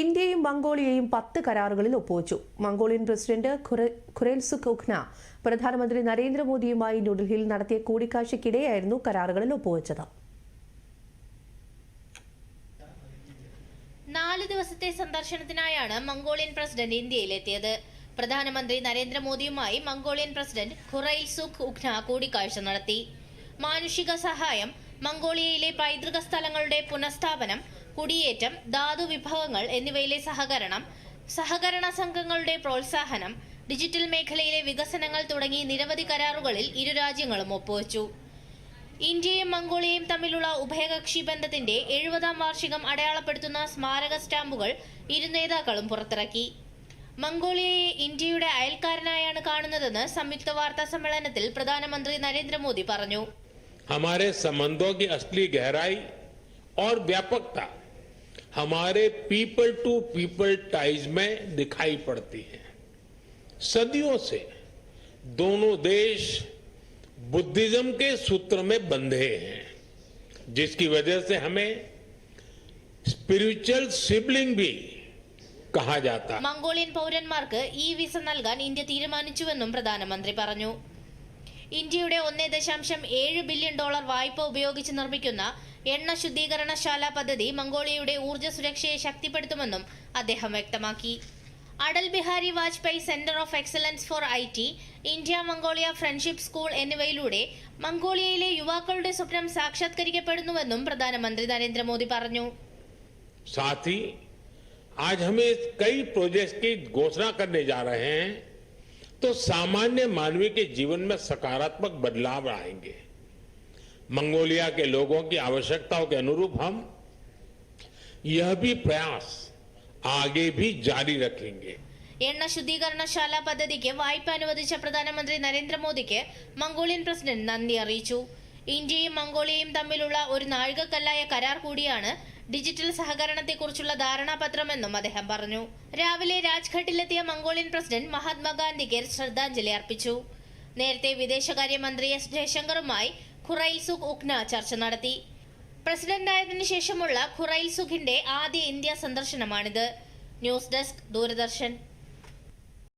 ഇന്ത്യയും മംഗോളിയയും പത്ത് കരാറുകളിൽ ഒപ്പുവച്ചു. മംഗോളിയൻ പ്രസിഡന്റ് ഖുറേൽസു ഉഖ്ന പ്രധാനമന്ത്രി നരേന്ദ്രമോദിയുമായി ന്യൂഡൽഹിയിൽ നടത്തിയ കൂടിക്കാഴ്ചയ്ക്കിടെയായിരുന്നു കരാറുകളിൽ ഒപ്പുവച്ചത്. നാല് ദിവസത്തെ സന്ദർശനത്തിനായാണ് മംഗോളിയൻ പ്രസിഡന്റ് ഇന്ത്യയിലെത്തിയത്. പ്രധാനമന്ത്രി നരേന്ദ്രമോദിയുമായി Mongolian president Khurelsukh Ukhnaa കൂടിക്കാഴ്ച നടത്തി. മാനുഷിക സഹായം മംഗോളിയയിലെ പൈതൃക സ്ഥലങ്ങളുടെ പുനഃസ്ഥാപനം കുടിയേറ്റം ധാതു വിഭവങ്ങൾ എന്നിവയിലെ സഹകരണം സഹകരണ സംഘങ്ങളുടെ പ്രോത്സാഹനം ഡിജിറ്റൽ മേഖലയിലെ വികസനങ്ങൾ തുടങ്ങി നിരവധി കരാറുകളിൽ ഇരു രാജ്യങ്ങളും ഒപ്പുവച്ചു ഇന്ത്യയും മംഗോളിയയും തമ്മിലുള്ള ഉഭയകക്ഷി ബന്ധത്തിന്റെ എഴുപതാം വാർഷികം അടയാളപ്പെടുത്തുന്ന സ്മാരക സ്റ്റാമ്പുകൾ ഇരു നേതാക്കളും പുറത്തിറക്കി മംഗോളിയയെ ഇന്ത്യയുടെ അയൽക്കാരനായാണ് കാണുന്നതെന്ന് സംയുക്ത വാർത്താ സമ്മേളനത്തിൽ പ്രധാനമന്ത്രി നരേന്ദ്രമോദി പറഞ്ഞു हमारे संबंधों की असली गहराई और व्यापकता हमारे पीपल टू पीपल टाइज में दिखाई पड़ती है सदियों से दोनों देश बुद्धिज्म के सूत्र में बंधे हैं जिसकी वजह से हमें स्पिरिचुअल सिबलिंग भी कहा जाता है മംഗോളിയൻ പൗരന്മാർക്ക് ഈ വിസ നൽകാൻ ഇന്ത്യ തീരുമാനിച്ചുവെന്നും പ്രധാനമന്ത്രി പറഞ്ഞു ഇന്ത്യയുടെ ഒന്നേ ദശാംശം ഏഴ് ബില്യൺ ഡോളർ വായ്പ ഉപയോഗിച്ച് നിർമ്മിക്കുന്ന എണ്ണ ശുദ്ധീകരണശാല പദ്ധതി മംഗോളിയയുടെ ഊർജ്ജ സുരക്ഷയെ ശക്തിപ്പെടുത്തുമെന്നും അദ്ദേഹം വ്യക്തമാക്കി Atal Bihari Vajpayee centre of excellence for I T India Mongolia friendship school എന്നിവയിലൂടെ മംഗോളിയയിലെ യുവാക്കളുടെ സ്വപ്നം സാക്ഷാത്കരിക്കപ്പെടുന്നുവെന്നും പ്രധാനമന്ത്രി നരേന്ദ്രമോദി പറഞ്ഞു साथ ही आज हम इस कई प्रोजेक्ट्स की घोषणा करने जा रहे हैं तो सामान्य मानवीय के जीवन में सकारात्मक बदलाव आएंगे मंगोलिया के लोगों की आवश्यकताओं के अनुरूप हम यह भी प्रयास आगे भी जारी रखेंगे എണ്ണ ശുദ്ധീകരണശാല പദ്ധതിക്ക് വായ്പ അനുവദിച്ച പ്രധാനമന്ത്രി നരേന്ദ്രമോദിക്ക് മംഗോളിയൻ പ്രസിഡന്റ് നന്ദി അറിയിച്ചു ഇന്ത്യയും മംഗോളിയയും തമ്മിലുള്ള ഒരു നാഴികക്കല്ലായ കരാർ കൂടിയാണ് ഡിജിറ്റൽ സഹകരണത്തെക്കുറിച്ചുള്ള ധാരണാപത്രമെന്നും അദ്ദേഹം പറഞ്ഞു രാവിലെ രാജ്ഘട്ടിലെത്തിയ മംഗോളിയൻ പ്രസിഡന്റ് മഹാത്മാഗാന്ധിക്ക് ശ്രദ്ധാഞ്ജലി അർപ്പിച്ചു നേരത്തെ വിദേശകാര്യമന്ത്രി എസ് ജയശങ്കറുമായി ഖുറൈൽ സുഖ് ഉഖ്ന ചർച്ച നടത്തി. പ്രസിഡന്റായതിനു ശേഷമുള്ള ഖുറൈൽ സുഖിന്റെ ആദ്യ ഇന്ത്യ സന്ദർശനമാണിത്. News desk Doordarshan.